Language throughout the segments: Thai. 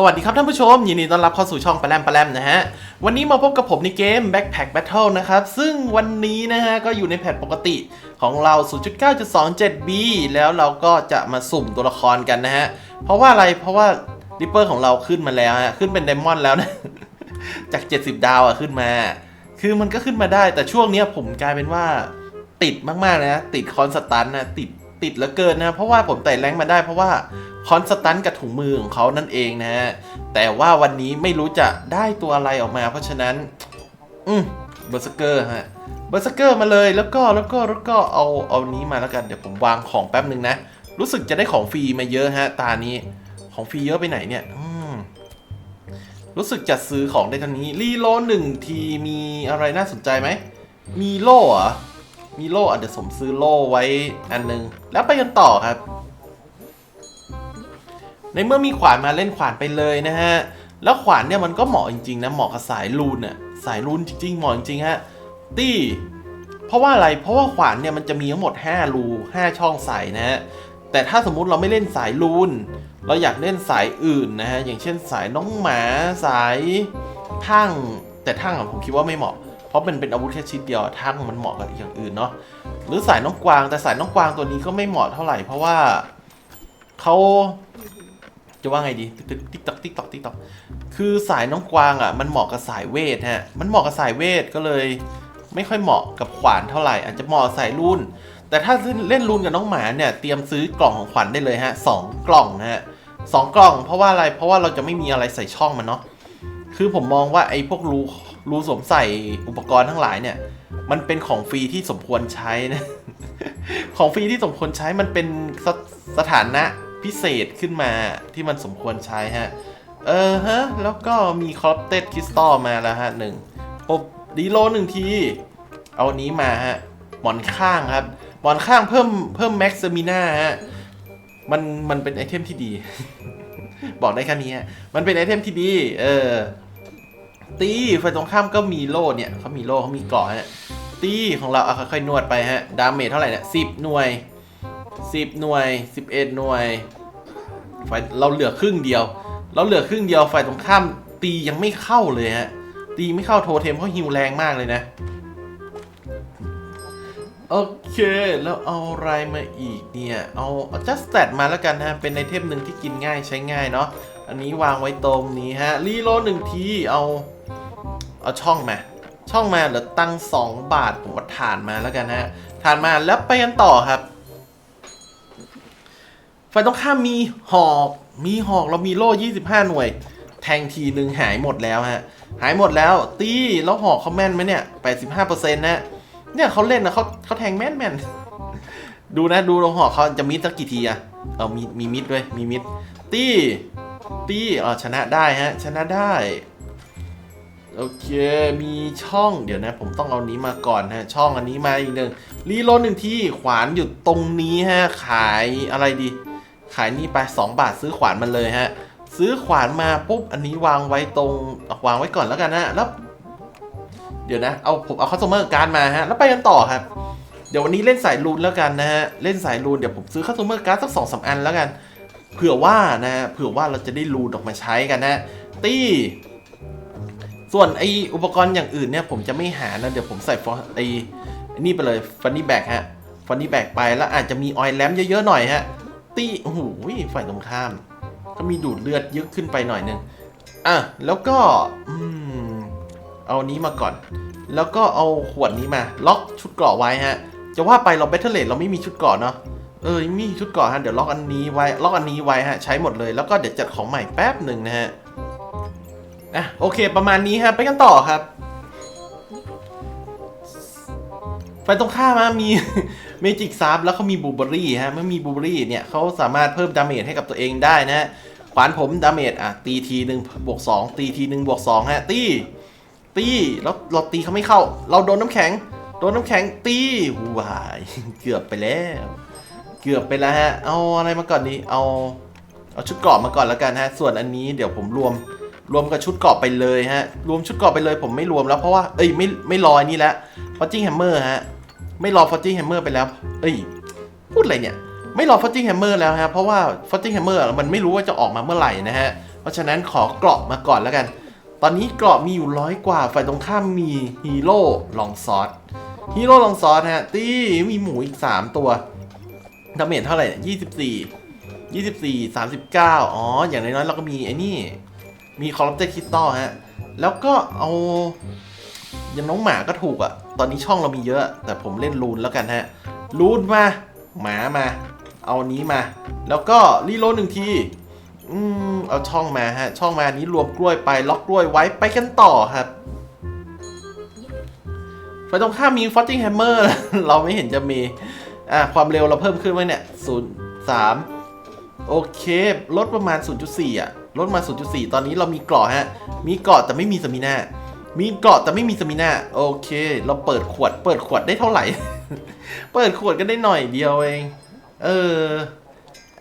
สวัสดีครับท่านผู้ชม ยินดีต้อนรับเข้าสู่ช่องปลาแรมปลาแรมนะฮะ วันนี้มาพบกับผมในเกม Backpack Battle นะครับ ซึ่งวันนี้นะฮะ ก็อยู่ในแพทปกติของเรา 0.9.27b แล้วเราก็จะมาสุ่มตัวละครกันนะฮะ เพราะว่าอะไรเพราะว่าริปเปอร์ของเราขึ้นมาแล้วฮะ ขึ้นเป็นไดมอนด์แล้วนะ จาก 70 ดาวอะขึ้นมา คือมันก็ขึ้นมาได้แต่ช่วงเนี้ยผมกลายเป็นว่าติดมากๆนะ ติดคอนสตันนะติด ติดเหลือเกินนะ เพราะว่าผมไต่แรงมาได้เพราะว่าคอนสตันกับถุงมือของเขานั่นเองนะฮะ แต่ว่าวันนี้ไม่รู้จะได้ตัวอะไรออกมา เพราะฉะนั้น อืมเบอร์สเกอร์ฮะเบอร์สเกอร์มาเลยแล้วก็แล้วก็แล้วก็เอาเอานี้มาแล้วกันเดี๋ยวผมวางของแป๊บหนึ่งนะ รู้สึกจะได้ของฟรีมาเยอะฮะ ตานี้ของฟรีเยอะไปไหนเนี่ยรู้สึกจะซื้อของได้เท่านี้รีโลหนึ่งทีมีอะไรน่าสนใจไหมมีโล่เหรอ มีโล่อะเดี๋ยวผมซื้อโล่ไว้อันหนึง แล้วไปกันต่อครับ ในเมื่อมีขวานมาเล่นขวานไปเลยนะฮะ แล้วขวานเนี่ยมันก็เหมาะจริงๆนะเหมาะกับสายรูนอะสายรูนจริงๆเหมาะจริงๆฮะตี้เพราะว่าอะไรเพราะว่าขวานเนี่ยมันจะมีทั้งหมด 5 รู 5 ช่องใส่นะฮะแต่ถ้าสมมุติเราไม่เล่นสายรูน เราอยากเล่นสายอื่นนะฮะอย่างเช่นสายน้องหมาสายทั้งแต่ทั้งผมคิดว่าไม่เหมาะ เพราะมันเป็นอาวุธแค่ชิ้นเดียวทั้งมันเหมาะกับอย่างอื่นเนาะหรือสายน้องกวางแต่สายน้องกวางตัวนี้ก็ไม่เหมาะเท่าไหร่เพราะว่าเขาจะว่าไงดีติ๊กตอกติ๊กตอกติ๊กตอกคือสายน้องกวางอะมันเหมาะกับสายเวทฮะมันเหมาะกับสายเวทก็เลย ไม่ค่อยเหมาะกับขวานเท่าไหร่ อาจจะเหมาะสายรุ่น แต่ถ้าเล่นรุ่นกับน้องหมาเนี่ยเตรียมซื้อกล่องของขวัญได้เลยฮะสองกล่องนะฮะสองกล่อง เพราะว่าอะไรเพราะว่าเราจะไม่มีอะไรใส่ช่องมันเนาะคือผมมองว่าไอ้พวกรู รูสวมใส่อุปกรณ์ทั้งหลายเนี่ย มันเป็นของฟรีที่สมควรใช้นะ ของฟรีที่สมควรใช้มันเป็นสสถานะพิเศษขึ้นมาที่มันสมควรใช้ฮะ เออฮะ แล้วก็มีคอร์เตสคริสตัลมาแล้วฮะหนึ่งอบดีโลหนึ่งที เอาอันนี้มาฮะ หมอนข้างครับ หมอนข้างเพิ่มเพิ่มแม็กซ์มิน่าฮะ มันมันเป็นไอเทมที่ดี บอกได้แค่นี้ฮะ มันเป็นไอเทมที่ดี เออ ตีไฟตรงข้ามก็มีโล่เนี่ยเขามีโล่เขามีเกราะฮะตีของเราเอาค่อยๆนวดไปฮะดาเมจเท่าไหร่เนี่ยสิบหน่วยสิบหน่วยสิบเอ็ดหน่วยไฟเราเหลือครึ่งเดียว เราเหลือครึ่งเดียวไฟตรงข้ามตียังไม่เข้าเลยฮะตีไม่เข้าโทเทมเขาฮิวแรงมากเลยนะโอเค แล้วเอาอะไรมาอีกเนี่ย เอาเอา just stat มาแล้วกันฮะ เป็นไอเทมหนึ่งที่กินง่ายใช้ง่ายเนาะ อันนี้วางไว้ตรงนี้ฮะ รีโลหนึ่งที เอา เอาช่องมา ช่องมาเหลือตั้ง 2 บาทผมว่าฐานมาแล้วกันฮะฐานมาแล้วไปกันต่อครับไฟตรงข้ามมีหอกมีหอกเรามีโล่25 หน่วย แทงทีหนึ่งหายหมดแล้วฮะ หายหมดแล้ว ตีแล้วหอกเขาแม่นไหมเนี่ย 85%นะเนี่ยเขาเล่นนะเขาเขาแทงแม่นแม่นดูนะดูลงหอกเขาจะมิดสักกี่ทีอะเอามีมีมิดด้วยมีมิด ตี ตีอ๋อชนะได้ฮะ ชนะได้ โอเค มีช่องเดี๋ยวนะ ผมต้องเอานี้มาก่อนฮะ ช่องอันนี้มาอีกหนึ่งรีโหลดหนึ่งที่ขวานอยู่ตรงนี้ฮะ ขายอะไรดี ขายนี่ไป 2 บาทซื้อขวานมันเลยฮะ ซื้อขวานมาปุ๊บ อันนี้วางไว้ตรงวางไว้ก่อนแล้วกันนะแล้วเดี๋ยวนะ เอาผมเอาคัสเตอร์การ์ดมาฮะ แล้วไปกันต่อครับ เดี๋ยววันนี้เล่นสายรูนแล้วกันนะฮะ เล่นสายรูนเดี๋ยวผมซื้อคัสเตอร์การ์ดสักสองสามอันแล้วกัน เผื่อว่านะฮะเผื่อว่าเราจะได้รูนออกมาใช้กันนะ ตี้ ส่วนไออุปกรณ์อย่างอื่นเนี่ยผมจะไม่หานะเดี๋ยวผมใส่ฟอไอนี่ไปเลยฟันนี่แบกฮะฟันนี่แบกไปแล้วอาจจะมีออยล์แลมเยอะๆหน่อยฮะตีโอ้โหฝ่ายตรงข้าม ก็มีดูดเลือดเยอะขึ้นไปหน่อยนึงอะแล้วก็อืมเอานี้มาก่อน แล้วก็เอาขวดนี้มาล็อกชุดเกราะไว้ฮะ จะว่าไปเราเบทเทเลตเราไม่มีชุดเกราะเนาะเออม่มีชุดเกราะฮะเดี๋ยวล็อกอันนี้ไว้ล็อกอันนี้ไว้ฮะใช้หมดเลยแล้วก็เดี๋ยวจัดของใหม่แป๊บหนึ่งนะฮะ อะโอเค ประมาณนี้ฮะไปกันต่อครับ ไปตรงข้ามฮะมี เมจิกซับแล้วเขามีบูเบอรี่ฮะเมื่อมีบูเบอรี่เนี่ยเขาสามารถเพิ่มดาเมจให้กับตัวเองได้นะฮะขวานผมดาเมจอะตีทีหนึ่งบวกสองตีทีหนึ่งบวกสองฮะตีตีแล้วเราตีเขาไม่เข้า เราโดนน้ำแข็ง โดนน้ำแข็งตีวายเกือบไปแล้ว เกือบไปแล้วฮะ เอาอะไรมาก่อนดีเอาเอาชุดกราะมาก่อนแล้วกันฮะ ส่วนอันนี้เดี๋ยวผมรวม รวมกับชุดเกราะไปเลยฮะ รวมชุดเกราะไปเลยผมไม่รวมแล้วเพราะว่า เอ้ยไม่ไม่รออันนี้แล้วฟอจิ้งแฮมเมอร์ฮะ ไม่รอฟอจิ้งแฮมเมอร์ไปแล้ว เอ้ย พูดอะไรเนี่ย ไม่รอฟอจิ้งแฮมเมอร์แล้วฮะ เพราะว่าฟอจิ้งแฮมเมอร์มันไม่รู้ว่าจะออกมาเมื่อไหร่นะฮะ เพราะฉะนั้นขอเกราะมาก่อนแล้วกัน ตอนนี้เกราะมีอยู่ร้อยกว่า ฝ่ายตรงข้ามมีฮีโร่ลองซอสฮีโร่ลองซอสฮะ ตีมีหมูอีก 3 ตัว ดาเมจเท่าไหร่ยี่สิบสี่ยี่สิบสี่สามสิบเก้าอ๋อ อย่างน้อยๆเราก็มีไอ้นี่ มีคอร์รัปเตอร์คริสตัลฮะ แล้วก็เอาย่างน้องหมาก็ถูกอะตอนนี้ช่องเรามีเยอะ แต่ผมเล่นรูนแล้วกันฮะ รูนมา หมามา เอานี้มา แล้วก็รีโหลดหนึ่งที อืม เอาช่องมาฮะ ช่องมานี้รวมกล้วยไป ล็อกกล้วยไว้ไปกันต่อครับไฟตรงข้ามมีฟอ t ติงแฮมเมอร์เราไม่เห็นจะมี อะความเร็วเราเพิ่มขึ้นไหมเนี่ยศูนย์สามโอเค ลดประมาณ 0.4 อะ ลดมา 0.4 ตอนนี้เรามีเกราะฮะ มีเกราะแต่ไม่มีสมิน่ามีเกราะแต่ไม่มีสมิน่าโอเค เราเปิดขวด เปิดขวดได้เท่าไหร่ เปิดขวดก็ได้หน่อยเดียวเอง เออ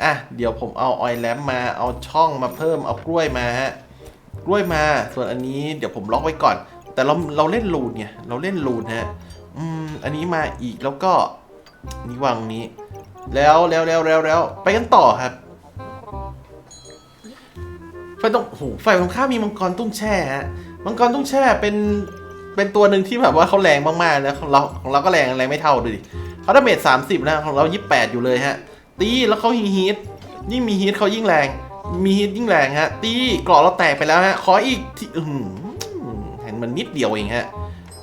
อะ เดี๋ยวผมเอาออยแลมมา เอาช่องมาเพิ่ม เอากล้วยมาฮะ กล้วยมา ส่วนอันนี้เดี๋ยวผมล็อกไว้ก่อน แต่เราเราเล่นลูนไง เราเล่นลูนฮะ อืม อันนี้มาอีกแล้วก็นนี้วางนี้ แล้วแล้วแล้วแล้วแล้วไปกันต่อครับ ไฟตรงโอ้โหไฟตรงข้ามมีมังกรตุ้งแช่ฮะมังกรตุ้งแช่เป็นเป็นตัวหนึ่งที่แบบว่าเขาแรงมากๆนะของเราของเราก็แรงแรงไม่เท่าดูดิเขาดาเมจสามสิบนะของเรายี่แปดอยู่เลยฮะ ตีแล้วเขาฮีทยิ่งมีฮีทเขายิ่งแรง มีฮีทยิ่งแรงฮะ ตีกราะเราแตกไปแล้วฮะขออีกทีเห็นมันนิดเดียวเองฮะ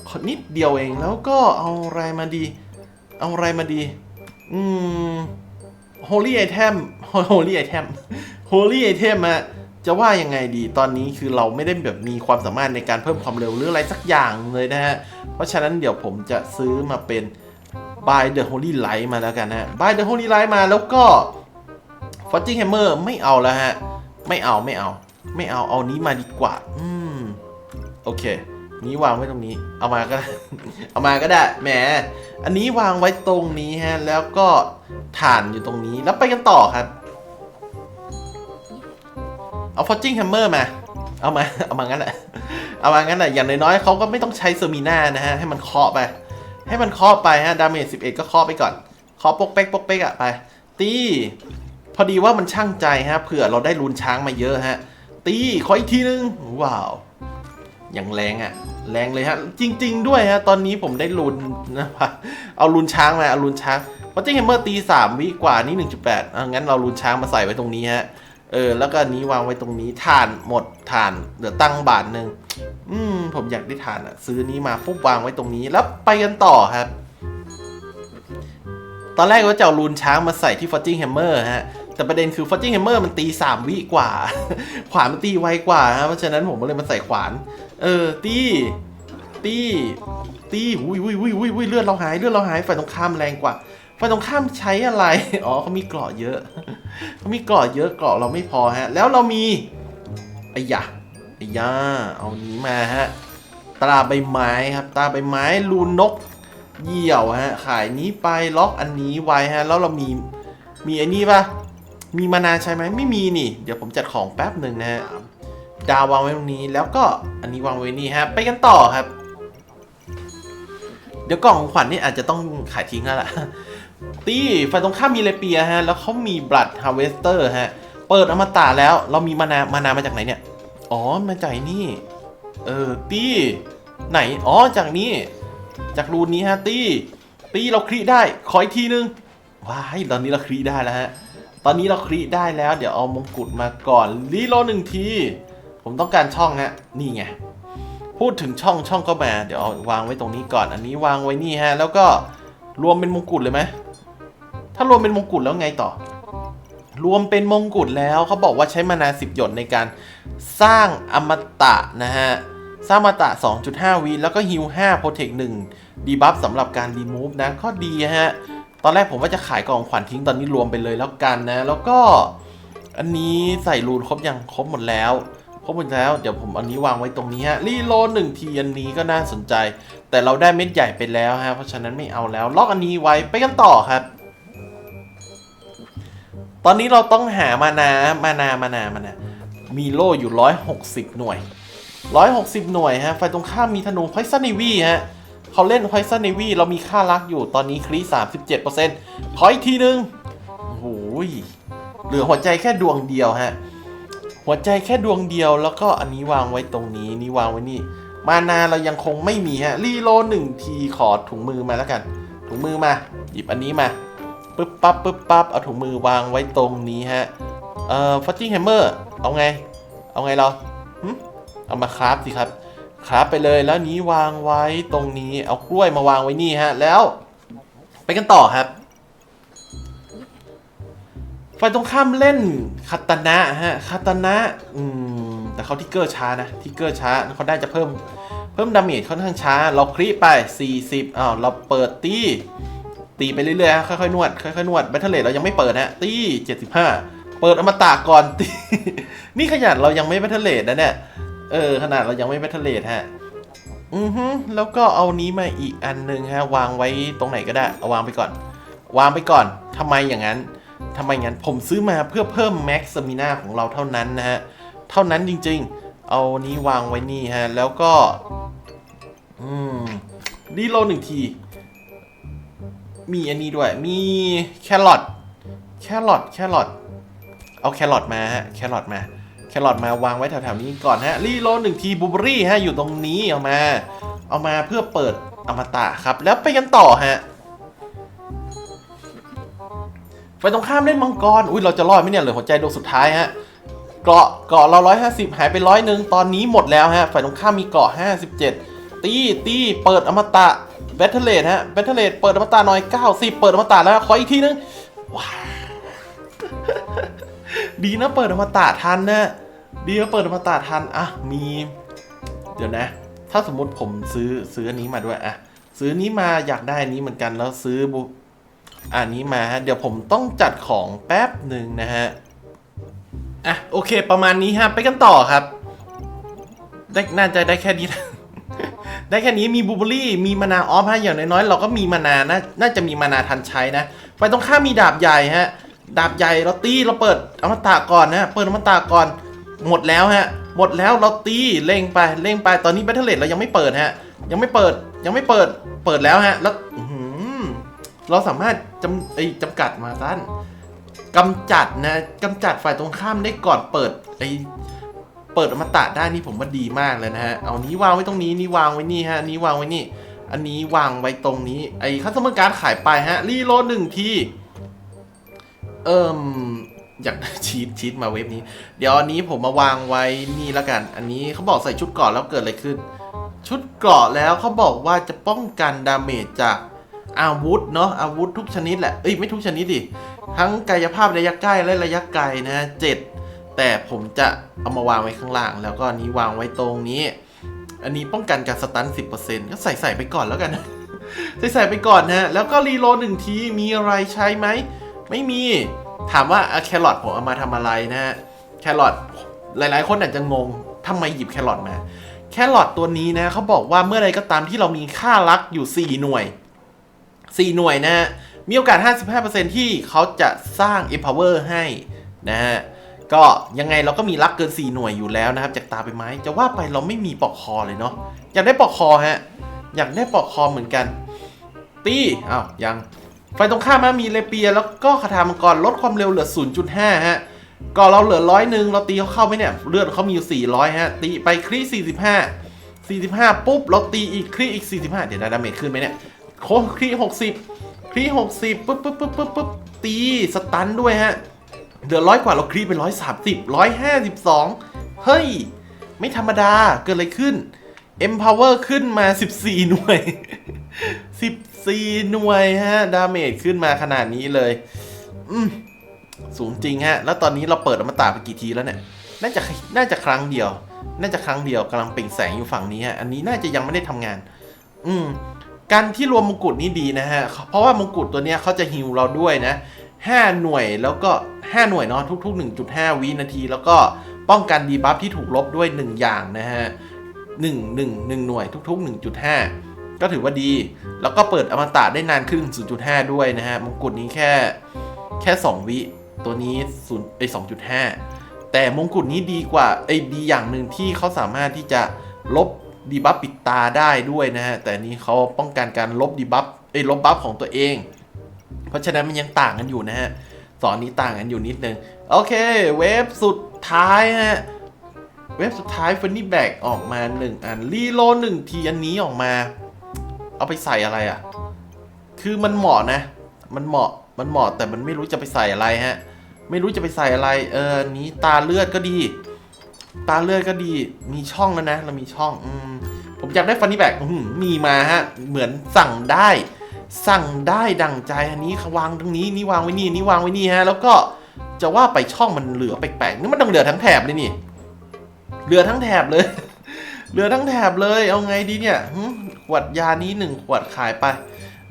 ขอนิดเดียวเองแล้วก็เอาอะไรมาดี เอาอะไรมาดี อืม holy item holy item holy item อะ จะว่ายังไงดีตอนนี้คือเราไม่ได้แบบมีความสามารถในการเพิ่มความเร็วหรืออะไรสักอย่างเลยนะฮะ เพราะฉะนั้นเดี๋ยวผมจะซื้อมาเป็น by the holy light มาแล้วกันนะฮะ by the holy light มาแล้วก็ forging hammer ไม่เอาแล้วฮะ ไม่เอาไม่เอา ไม่เอาเอานี้มาดีกว่า อืม โอเค นี้วางไว้ตรงนี้ เอามาก็ได้ เอามาก็ได้แหม อันนี้วางไว้ตรงนี้ฮะ แล้วก็ฐานอยู่ตรงนี้แล้วไปกันต่อครับ เอา forging hammer มา เอามา เอามางั้นแหละเอามางั้นแหละอย่างน้อยๆเขาก็ไม่ต้องใช้เซอร์มิน่านะฮะ ให้มันเคาะไป ให้มันเคาะไปฮะ ดาเมจ11 ก็เคาะไปก่อน เคาะปกเป๊กปกเป๊กอะไป ตี พอดีว่ามันช่างใจฮะ เผื่อเราได้ลูนช้างมาเยอะฮะ ตี ขออีกทีนึง ว้าว อย่างแรงอะแรงเลยฮะ จริง ๆ ด้วยฮะ ตอนนี้ผมได้ลุนนะครับเอาลุนช้างมา เอาลุนช้างเพราะเจเฮมเมอร์ตีสามวิกว่านี่หนึ่งจุดแปดงั้นเราลุนช้างมาใส่ไว้ตรงนี้ฮะ เออ แล้วก็นี้วางไว้ตรงนี้ถ่านหมดถ่านเหลือตั้งบาทหนึ่งอืม ผมอยากได้ถ่านอะซื้อนี้มาปุ๊บวางไว้ตรงนี้แล้วไปกันต่อครับ ตอนแรกว่าจะเอาลูนช้างมาใส่ที่ Forging Hammer ฮะแต่ประเด็นคือ Forging Hammer มันตี3วิกว่า ขวานมันตีไวกว่าฮะเพราะฉะนั้นผมก็เลยมาใส่ขวาน เออ ตีตีตีหุยหุยหุยหุยหุยเลือดเราหายเลือดเราหายฝ่ายตรงข้ามแรงกว่า ฝ่ายตรงข้ามใช้อะไร อ๋อเขามีเกราะเยอะเขามีเกราะเยอะเกราะเราไม่พอฮะ แล้วเรามีไอ้ยะไอ้ยาเอานี้มาฮะ ตาใบไม้ครับ ตาใบไม้ลูนนกเหี่ยวฮะ ขายนี้ไปล็อกอันนี้ไว้ฮะ แล้วเรามีมีไอ้นี่ปะมีมานาใช่ไหมไม่มีนี่ เดี๋ยวผมจัดของแป๊บหนึ่งนะฮะ ดาววางไว้ตรงนี้ แล้วก็อันนี้วางไว้นี่ฮะ ไปกันต่อครับ เดี๋ยวกล่องของขวัญนี่อาจจะต้องขายทิ้งแล้วล่ะ ตีฝ่ายตรงข้ามมีเลเปียฮะ แล้วเขามีบลัดฮาร์เวสเตอร์ฮะ เปิดอมตะแล้ว เรามีมานา มานามาจากไหนเนี่ย อ๋อ มาจากไอ้นี่ เออ ตีไหน อ๋อ จากนี้จากรูนนี้ฮะ ตี ตีเราคลีได้ ขออีกทีนึง ว้าย ตอนนี้เราคลีได้แล้วฮะ ตอนนี้เราคลีได้แล้ว เดี๋ยวเอามงกุฎมาก่อน รีโหลหนึ่งที ผมต้องการช่องฮะ นี่ไง พูดถึงช่องช่องก็มา เดี๋ยวเอาวางไว้ตรงนี้ก่อน อันนี้วางไว้นี่ฮะ แล้วก็รวมเป็นมงกุฎเลยไหม ถ้ารวมเป็นมงกุฎแล้วไงต่อ รวมเป็นมงกุฎแล้วเขาบอกว่าใช้มานาสิบหยดในการสร้างอมตะนะฮะ สร้างอมตะ 2.5 วิแล้วก็ฮิว5 Protect 1ดีบัฟสำหรับการรีมูฟนะก็ดีฮะ ตอนแรกผมว่าจะขายกล่องขวัญทิ้งตอนนี้รวมไปเลยแล้วกันนะ แล้วก็อันนี้ใส่รูนครบยังครบหมดแล้วครบหมดแล้วเดี๋ยวผมอานี้วางไว้ตรงนี้ฮะรีโลหนึ่งทีอันนี้ก็น่าสนใจ แต่เราได้เม็ดใหญ่ไปแล้วฮะเพราะฉะนั้นไม่เอาแล้วล็อกอันนี้ไว้ไปกันต่อครับ ตอนนี้เราต้องหามานา มานา มานา มานา มีโล่อยู่ 160 หน่วย 160 หน่วยฮะไฟตรงข้ามมีธนูไพซันเนวีฮะเขาเล่นไพซันเนวีเรามีค่ารักอยู่ ตอนนี้คลี37%ขออีกทีนึงโอ้โหยเหลือหัวใจแค่ดวงเดียวฮะ หัวใจแค่ดวงเดียว แล้วก็อันนี้วางไว้ตรงนี้ นี่วางไว้นี่ มานาเรายังคงไม่มีฮะ รีโลหนึ่งทีขอถุงมือมาแล้วกัน ถุงมือมา หยิบอันนี้มา ปึ๊บปั๊บปึ๊บปั๊บเอาถุงมือวางไว้ตรงนี้ฮะ เอ่อฟัตติ้งแฮมเมอร์เอาไง เอาไงเราเอามาคราฟสิครับ คราฟไปเลยแล้วนี้วางไว้ตรงนี้ เอากล้วยมาวางไว้นี่ฮะ แล้ว ไปกันต่อครับฝ่ายตรงข้ามเล่นคาตานะฮะคาตานะอืมแต่เขาทิกเกอร์ช้านะทิกเกอร์ช้าเขาได้จะเพิ่ม เพิ่มดาเมจค่อนข้างช้า เราคลิไป 40อ้าวเราเปิดตี ตีไปเรื่อยๆฮะค่อยๆนวดค่อยๆนวดแบทเทเลตเรายังไม่เปิดฮะตี75เปิดอมตะก่อนตี นี่ขนาดเรายังไม่แบทเทเลตนะเนี่ยเออขนาดเรายังไม่แบทเทเลตฮะอือฮึแล้วก็เอานี้มาอีกอันหนึงฮะ วางไว้ตรงไหนก็ได้เอาวางไปก่อน วางไปก่อนทำไมอย่างนั้นทำไมงั้นผมซื้อมาเพื่อเพิ่มแม็กซ์มินาของเราเท่านั้นนะฮะเท่านั้นจริง ๆ เอานี้วางไว้นี่ฮะ แล้วก็ อืมดีโลหนึ่งที มีอันนี้ด้วย มีแครอท แครอท แครอท เอาแครอทมาฮะ แครอทมา แครอทมาวางไว้แถวๆนี้ก่อนฮะ รีโลหนึ่งทีบูเบอรี่ฮะ อยู่ตรงนี้ เอามา เอามาเพื่อเปิดอมตะครับ แล้วไปกันต่อฮะ ไปตรงข้ามเล่นมังกร อุ้ยเราจะรอดไหมเนี่ยเหลือหัวใจดวงสุดท้ายฮะ เกาะ เกาะเรา150หายไปร้อยหนึ่งตอนนี้หมดแล้วฮะ ฝ่ายตรงข้ามมีเกราะ57 ตีตีเปิดอมตะแบทเทเลตฮะแบทเทเลตเปิดอมตะหน่อย90 เปิดอมตะแล้วขออีกทีนึงว้าวดีนะเปิดอมตะทันนะดีนะเปิดอมตะทันอะมี เดี๋ยวนะ ถ้าสมมติผมซื้อซื้ออันนี้มาด้วยอะซื้อนี้มาอยากได้นนี้เหมือนกันแล้วซื้อบุอันนี้มาฮะเดี๋ยวผมต้องจัดของแป๊บหนึ่งนะฮะอะโอเคประมาณนี้ฮะไปกันต่อครับได้น่าจะได้แค่นี้นะ ได้แค่นี้มีบูเบอรี่มีมานาออฟฮะอย่างน้อยๆเราก็มีมานาน่าน่าจะมีมานาทันใช้นะไฟตรงข้ามมีดาบใหญ่ฮะดาบใหญ่เราตีเราเปิดอมตะก่อนนะเปิดอมตะก่อนหมดแล้วฮะหมดแล้วเราตีเร่งไปเร่งไปตอนนี้แบทเทิลเลตเรายังไม่เปิดฮะยังไม่เปิดยังไม่เปิดเปิดแล้วฮะแล้วหือเราสามารถจำไอจำกัดมาสั้นกำจัดนะกำจัดฝ่ายตรงข้ามได้ก่อนเปิดไอ เปิดอมตะได้นี่ผมว่าดีมากเลยนะฮะ เอานี้วางไว้ตรงนี้นี่วางไว้นี่ฮะนี้วางไว้นี่ อันนี้วางไว้ตรงนี้ ไอ้คัสเตอร์การ์ดขายไปฮะ รีโหลดหนึ่งที เอิ่มอยากชีตชีตมาเว็บนี้ เดี๋ยวอันนี้ผมมาวางไว้นี่แล้วกัน อันนี้เขาบอกใส่ชุดเกราะแล้วเกิดอะไรขึ้น ชุดเกราะแล้วเขาบอกว่าจะป้องกันดาเมจจากอาวุธเนาะอาวุธทุกชนิดแหละ เอ้ยไม่ทุกชนิดดิ ทั้งกายภาพระยะใกล้และระยะไกลนะเจ็ด แต่ผมจะเอามาวางไว้ข้างล่าง แล้วก็นี้วางไว้ตรงนี้ อันนี้ป้องกันการสตัน10%ก็ใส่ใส่ไปก่อนแล้วกัน ใส่ใส่ไปก่อนนะ แล้วก็รีโหลดหนึ่งทีมีอะไรใช้ไหม ไม่มีถามว่าแครอทผมเอามาทำอะไรนะฮะแครอทหลาย ๆ คนอาจจะงงทำไมหยิบแครอทมาแครอทตัวนี้นะเขาบอกว่าเมื่อใดก็ตามที่เรามีค่ารักอยู่ 4 หน่วย 4 หน่วยนะฮะมีโอกาส 55%ที่เขาจะสร้าง empower ให้นะฮะ ก็ยังไงเราก็มีรักเกิน 4 หน่วยอยู่แล้วนะครับ จากตาไปไม้จะว่าไปเราไม่มีปอกคอเลยเนาะอยากได้ปอกคอฮะ อยากได้ปอกคอเหมือนกัน ตีอ้าวยังไฟตรงข้ามมีเลเปีย แล้วก็คาถามังกรลดความเร็วเหลือ 0.5 ฮะก่อนเราเหลือร้อยหนึ่งเราตีเขาเข้าไหมเนี่ยเลือดเขามีอยู่ 400 ฮะ ตีไปครี45 45 ปุ๊บเราตีอีกครีอีก 45 เดี๋ยวได้ดาเมจขึ้นไหมเนี่ยโคครี60ครี60ปุ๊บปุ๊บปุ๊บปุ๊บปุ๊บตีสตันด้วยฮะ เดือร้อยกว่าเราครีเป็นร้อยสามสิบร้อยห้าสิบสองเฮ้ย ไม่ธรรมดาเกิดอะไรขึ้น Empower ขึ้นมา 14 หน่วย 14 หน่วยฮะ ดาเมจขึ้นมาขนาดนี้เลย อืมสูงจริงฮะ แล้วตอนนี้เราเปิดอมตะไปกี่ทีแล้วเนี่ย น่าจะ น่าจะครั้งเดียว น่าจะครั้งเดียวกำลังเปล่งแสงอยู่ฝั่งนี้ฮะ อันนี้น่าจะยังไม่ได้ทำงาน อืม การที่รวมมงกุฎนี่ดีนะฮะ เพราะว่ามงกุฎตัวเนี้ยเขาจะฮิวเราด้วยนะ 5 หน่วยแล้วก็ 5 หน่วยเนาะทุก ๆ 1.5 วินาที แล้วก็ป้องกันดีบัฟที่ถูกลบด้วย 1 อย่างนะฮะ1 1 1 หน่วยทุก ๆ 1.5 ก็ถือว่าดี แล้วก็เปิดอมตะได้นานขึ้น 0.5 ด้วยนะฮะมงกุฎนี้แค่แค่ 2 วิตัวนี้0ไอ้2.5 แต่มงกุฎนี้ดีกว่าไอ้ดีอย่างหนึ่งที่เขาสามารถที่จะลบดีบัฟปิดตาได้ด้วยนะฮะ แต่นี้เขาป้องกันการลบดีบัฟไอ้ยลบบัฟของตัวเอง เพราะฉะนั้นมันยังต่างกันอยู่นะฮะ สอนนี้ต่างกันอยู่นิดนึง โอเค เวฟสุดท้ายฮะ เว็บสุดท้ายฟันนี่แบกออกมาหนึ่งอัน รีโลหนึ่งทีอันนี้ออกมา เอาไปใส่อะไรอะ่ะ คือมันเหมาะนะ มันเหมาะ มันเหมาะแต่มันไม่รู้จะไปใส่อะไรฮะ ไม่รู้จะไปใส่อะไร เออนี้ตาเลือดก็ดี ตาเลือดก็ดี มีช่องแล้วนะ เรามีช่อง อืม ผมอยากได้ฟันนี่แบกมีมาฮะ เหมือนสั่งได้ สั่งได้ดังใจอันนี้วางตรงนี้นี่วางไว้นี่นี่วางไว้นี่ฮะแล้วก็จะว่าไปช่องมันเหลือแปลกๆนี่มันต้องเหลือทั้งแถบเลยนี่เหลือทั้งแถบเลย เหลือทั้งแถบเลย เอาไงดีเนี่ยขวดยานี้หนึ่งขวดขายไป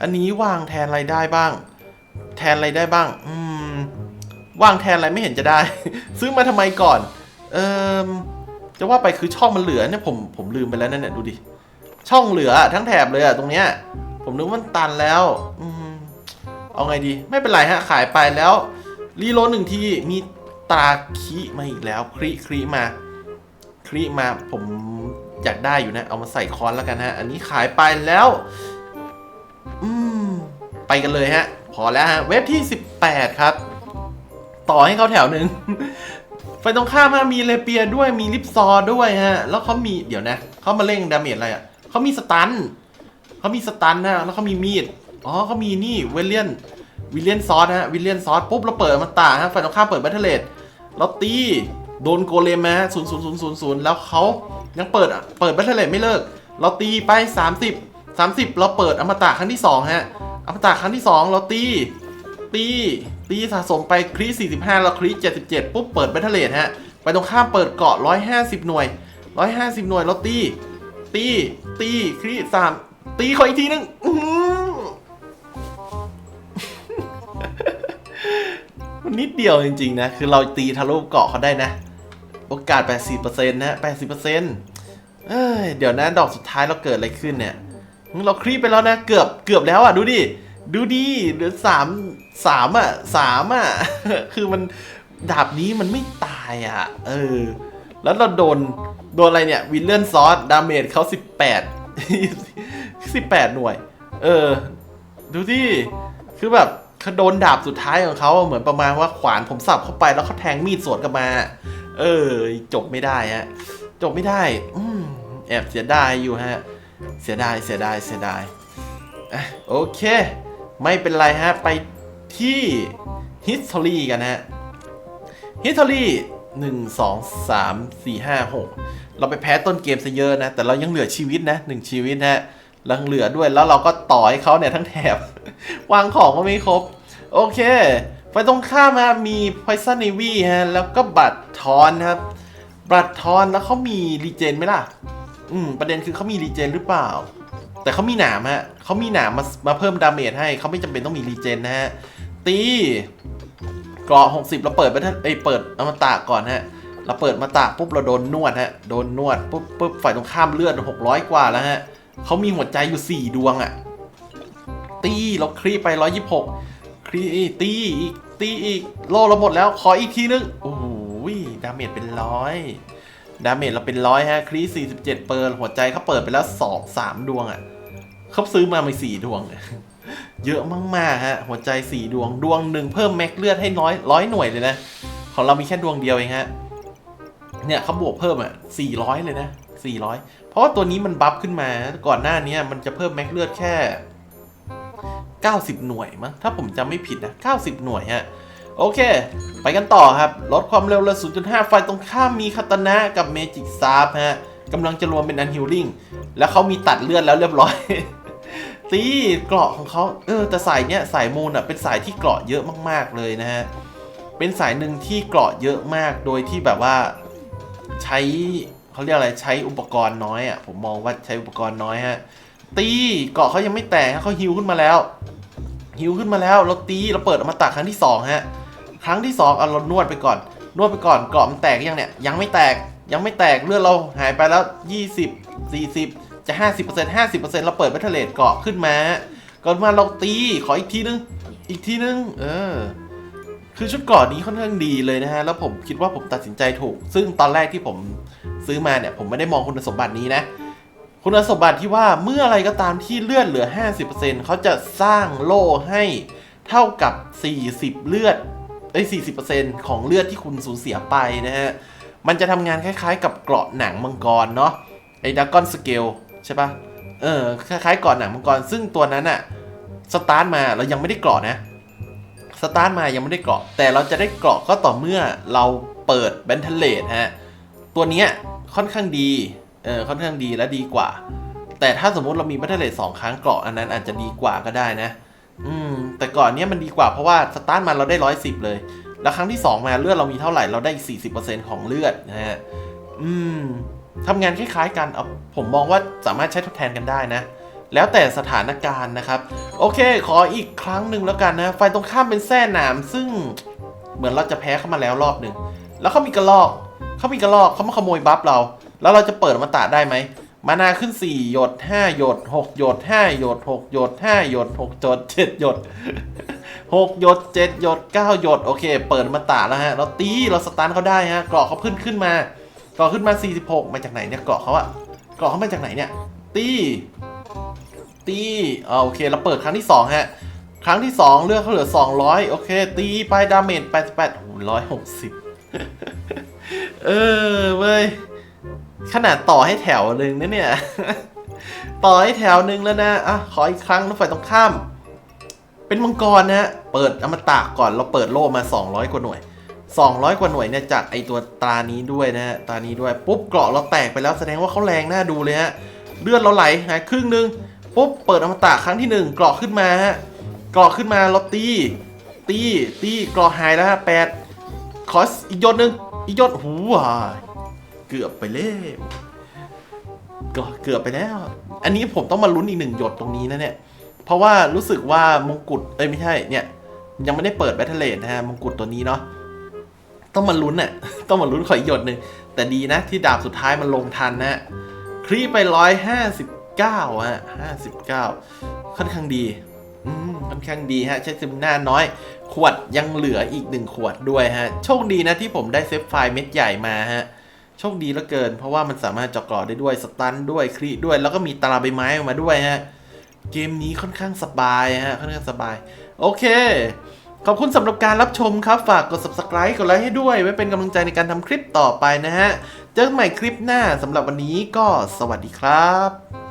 อันนี้วางแทนอะไรได้บ้าง แทนอะไรได้บ้าง อืมวางแทนอะไรไม่เห็นจะได้ ซื้อมาทำไมก่อน เออจะว่าไปคือช่องมันเหลือเนี่ยผมผมลืมไปแล้วนั่นเนี่ยดูดิช่องเหลือทั้งแถบเลยอะตรงเนี้ย ผมนึกว่ามันตันแล้วอเอาไงดี ไม่เป็นไรฮะ ขายไปแล้ว รีโหลดหนึ่งที มีตราคีมาอีกแล้วครีครีมาครีมาผมอยากได้อยู่นะ เอามาใส่คอนแล้วกันฮะ อันนี้ขายไปแล้ว อืม ไปกันเลยฮะ พอแล้วฮะ เว็บที่ 18 ครับ ต่อให้เขาแถวหนึ่งไฟตรงข้ามฮะมีเลเปียด้วยมีลิปซอร์ด้วยฮะ แล้วเขามีเดี๋ยวนะเขามาเร่งดาเมจอะไรอะเขามีสตัน เขามีสตันนะแล้วเขามีมีด อ๋อเขามีนี่เวลเลียนวิลเลียนซอสฮะวิลเลียนซอสปุ๊บเราเปิดมันตาฮะไฟตรงข้ามเปิดแบทเทเลตเราตีโดนโกเลมมาศูนย์ศูนย์ศูนย์ศูนย์ศูนย์แล้วเขายังเปิดอะเปิดแบทเทเลตไม่เลิก เราตีไป 30 30 เราเปิดอมตะครั้งที่สองฮะอมตะครั้งที่สองเราตี ตีตีสะสมไปครี45แล้วครี77 ปุ๊บเปิดแบทเทเลตฮะไปตรงข้ามเปิดเกาะ 150 หน่วย 150 หน่วยแล้วตีตีตีครีสาม ตีขออีกทีนึงมันนิดเดียวจริงๆนะ คือเราตีทะลุเกาะเขาได้นะ โอกาส 80%นะ80%เอ้ยเดี๋ยวนะดอกสุดท้ายเราเกิดอะไรขึ้นเนี่ยเราครีปไปแล้วนะ เกือบเกือบแล้วอะ ดูดิ ดูดิเหลือสามสามอะสามอะ คือมันดาบนี้มันไม่ตายอะ เออ แล้วเราโดน โดนอะไรเนี่ย วิลเลียนซอส ดาเมจเขาสิบแปด สิบแปดหน่วย เออ ดูดิคือแบบเขาโดนดาบสุดท้ายของเขาเหมือนประมาณว่าขวานผมสับเข้าไปแล้วเขาแทงมีดสวนกลับมา เออ จบไม่ได้ฮะ จบไม่ได้ อืมแอบเสียดายอยู่ฮะ เสียดายเสียดายเสียดายอะโอเค ไม่เป็นไรฮะ ไปที่ history กันฮะ history หนึ่งสองสามสี่ห้าหกเราไปแพ้ต้นเกมซะเยอะนะ แต่เรายังเหลือชีวิตนะหนึ่งชีวิตนะ ฮะยังเหลือด้วยแล้วเราก็ต่อให้เขาเนี่ยทั้งแถบ วางของก็ไม่ครบ โอเคไฟตรงข้ามฮะมี Poison Navy ฮะ แล้วก็บัตรทอนครับ บัตรทอนแล้วเขามีรีเจนไหมล่ะ อืม ประเด็นคือเขามีรีเจนหรือเปล่า แต่เขามีหนามฮะเขามีหนามมามาเพิ่มดาเมจให้เขาไม่จำเป็นต้องมีรีเจนนะฮะ ตีเกราะ60 เราเปิดไปท่านเอ้ยเปิดอมตะก่อนฮะ เราเปิดมาตะปุ๊บเราโดนนวดฮะ โดนนวดปุ๊บปุ๊บฝ่ายตรงข้ามเลือด600 กว่าแล้วฮะ เขามีหัวใจอยู่ 4 ดวงอะ่ะตีเราครีไป 126 ครีตีอีกตีอีกโลเราหมดแล้วขออีกทีนึงโอ้โหดาเมจเป็นร้อยดาเมจเราเป็นร้อยฮะครี47 เปิร์หัวใจเขาเปิดไปแล้ว 2 3 ดวงอะ่ะเขาซื้อมาไม่สี่ดวง เยอะมากๆฮะหัวใจ 4 ดวงดวงหนึ่งเพิ่มแม็กเลือดให้น้อยร้อยหน่วยเลยนะ ของเรามีแค่ดวงเดียวเองฮะเนี่ยเขาบวกเพิ่มอะ400 เลยนะ400 เพราะว่าตัวนี้มันบัฟขึ้นมา ก่อนหน้านี้มันจะเพิ่มแม็กเลือดแค่ 90 หน่วยมั้ง ถ้าผมจำไม่ผิดนะ 90 หน่วยฮะ โอเค ไปกันต่อครับ ลดความเร็วเหลือ0.5 ไฟตรงข้ามมีคาตานะกับเมจิกซาร์ฮะกำลังจะรวมเป็นอันฮิลลิ่ง แล้วเขามีตัดเลือดแล้วเรียบร้อยตีเกราะของเขาเออ แต่สายเนี้ยสายมูลอะเป็นสายที่เกราะเยอะมาก ๆ เลยนะฮะ เป็นสายหนึ่งที่เกราะเยอะมาก โดยที่แบบว่าใช้ เขาเรียกอะไรใช้อุปกรณ์น้อยอะผมมองว่าใช้อุปกรณ์น้อยฮะ ตีเกาะเขายังไม่แตกเขาฮิวขึ้นมาแล้วฮิวขึ้นมาแล้วเราตีเราเปิดอมตะครั้งที่สองฮะครั้งที่สองเอาเรานวดไปก่อน นวดไปก่อนเกาะมันแตกยังเนี่ยยังไม่แตกยังไม่แตกเลือดเราหายไปแล้ว 20 40 จะ 50% 50%เราเปิดแบตเทเลตเกาะขึ้นมาก่อนมาเราตีขออีกทีนึงอีกทีนึงเออคือชุดเกาะนี้ค่อนข้างดีเลยนะฮะแล้วผมคิดว่าผมตัดสินใจถูก ซึ่งตอนแรกที่ผม ซื้อมาเนี่ยผมไม่ได้มองคุณสมบัตินี้นะ คุณสมบัติที่ว่าเมื่ออะไรก็ตามที่เลือดเหลือ 50%เขาจะสร้างโล่ให้เท่ากับ 40 เลือดเอ้ย40%ของเลือดที่คุณสูญเสียไปนะฮะ มันจะทำงานคล้ายๆ กับเกราะหนังมังกรเนาะไอ้ดักกอนสเกลใช่ปะเออคล้ายๆเกราะหนังมังกร ซึ่งตัวนั้นอะสตาร์ทมาเรายังไม่ได้เกราะนะสตาร์ทมายังไม่ได้เกราะ แต่เราจะได้เกราะก็ต่อเมื่อเราเปิดแบนเทเลตฮะ ตัวเนี้ยค่อนข้างดีเออค่อนข้างดีและดีกว่า แต่ถ้าสมมติเรามีแบนเทเลตสองครั้งเกราะอันนั้นอาจจะดีกว่าก็ได้นะ อืม แต่ก่อนเนี้ยมันดีกว่าเพราะว่าสตาร์ทมาเราได้ร้อยสิบเลย แล้วครั้งที่สองมาเลือดเรามีเท่าไหร่เราได้สี่สิบเปอร์เซ็นต์ของเลือดนะฮะอืมทำงานคล้ายๆกันเอาผมมองว่าสามารถใช้ทดแทนกันได้นะ แล้วแต่สถานการณ์นะครับ โอเค ขออีกครั้งหนึ่งแล้วกันนะไฟตรงข้ามเป็นแส้หนามซึ่งเหมือนเราจะแพ้เข้ามาแล้วรอบหนึ่งแล้วเขามีกระลอก เขามีกระลอกเขามาขโมยบัฟเรา แล้วเราจะเปิดมาตาได้ไหม มานาขึ้น 4 หยด 5 หยด 6 หยด 5 หยด 6 หยด 5 หยด 6 หยด 7 หยด 6 หยด 7 หยด 9 หยด โอเค เปิดมาตาแล้วฮะ เราตีเราสตันเขาได้ฮะเกราะเขาขึ้นขึ้นมาเกราะขึ้นมา 46 มาจากไหนเนี่ยเกราะเขาอะเกราะเขามาจากไหนเนี่ย ตีตีอ่าโอเค เราเปิดครั้งที่ 2 ฮะ ครั้งที่ 2 เลือกเขาเหลือ 200 โอเค ตีไปดาเมจ88โอ้ร้อยหกสิบ เออเว้ย ขนาดต่อให้แถวหนึ่งนะเนี่ย ต่อให้แถวหนึ่งแล้วนะ อะ ขออีกครั้งรถไฟตรงข้าม เป็นมังกรนะ เปิดอมตะก่อน เราเปิดโล่มา 200 กว่าหน่วย 200 กว่าหน่วยเนี่ยจากไอตัวตรานี้ด้วยนะฮะ ตานี้ด้วย ปุ๊บเกราะเราแตกไปแล้วแสดงว่าเขาแรงน่าดูเลยฮะ เลือดเราไหลหายครึ่งหนึง ปุ๊บเปิดอมตะครั้งที่หนึ่งเกราะขึ้นมาฮะ เกราะขึ้นมาเราตี ตี ตี เกราะหายแล้วฮะแปดขออีกยดหนึ่ง อีกหยดหูวายเกือบไปแล้วก็เกือบไปแล้ว อันนี้ผมต้องมาลุ้นอีกหนึ่งหยดตรงนี้นะเนี่ย เพราะว่ารู้สึกว่ามงกุฎเอ้ยไม่ใช่เนี่ย ยังไม่ได้เปิดแบทเทเลตนะฮะมงกุฎตัวนี้เนาะต้องมาลุ้นน่ะต้องมาลุ้นขออีกหยดหนึ่งแต่ดีนะที่ดาบสุดท้ายมันลงทันนะฮะครีไปร้อยห้าสิบเก้าฮะห้าสิบเก้าค่อนข้างดี ค่อนข้างดีฮะ ใช้ซิมหน้าน้อย ขวดยังเหลืออีกหนึ่งขวดด้วยฮะ โชคดีนะที่ผมได้เซฟไฟล์เม็ดใหญ่มาฮะ โชคดีเหลือเกิน เพราะว่ามันสามารถเจาะกรอได้ด้วย สตันด้วย ครีด้วย แล้วก็มีตาราใบไม้ออกมาด้วยฮะ เกมนี้ค่อนข้างสบายฮะ ค่อนข้างสบาย โอเค ขอบคุณสำหรับการรับชมครับ ฝากกด subscribe กดไลค์ให้ด้วย ไว้เป็นกำลังใจในการทำคลิปต่อไปนะฮะ เจอกันใหม่คลิปหน้าสำหรับวันนี้ก็สวัสดีครับ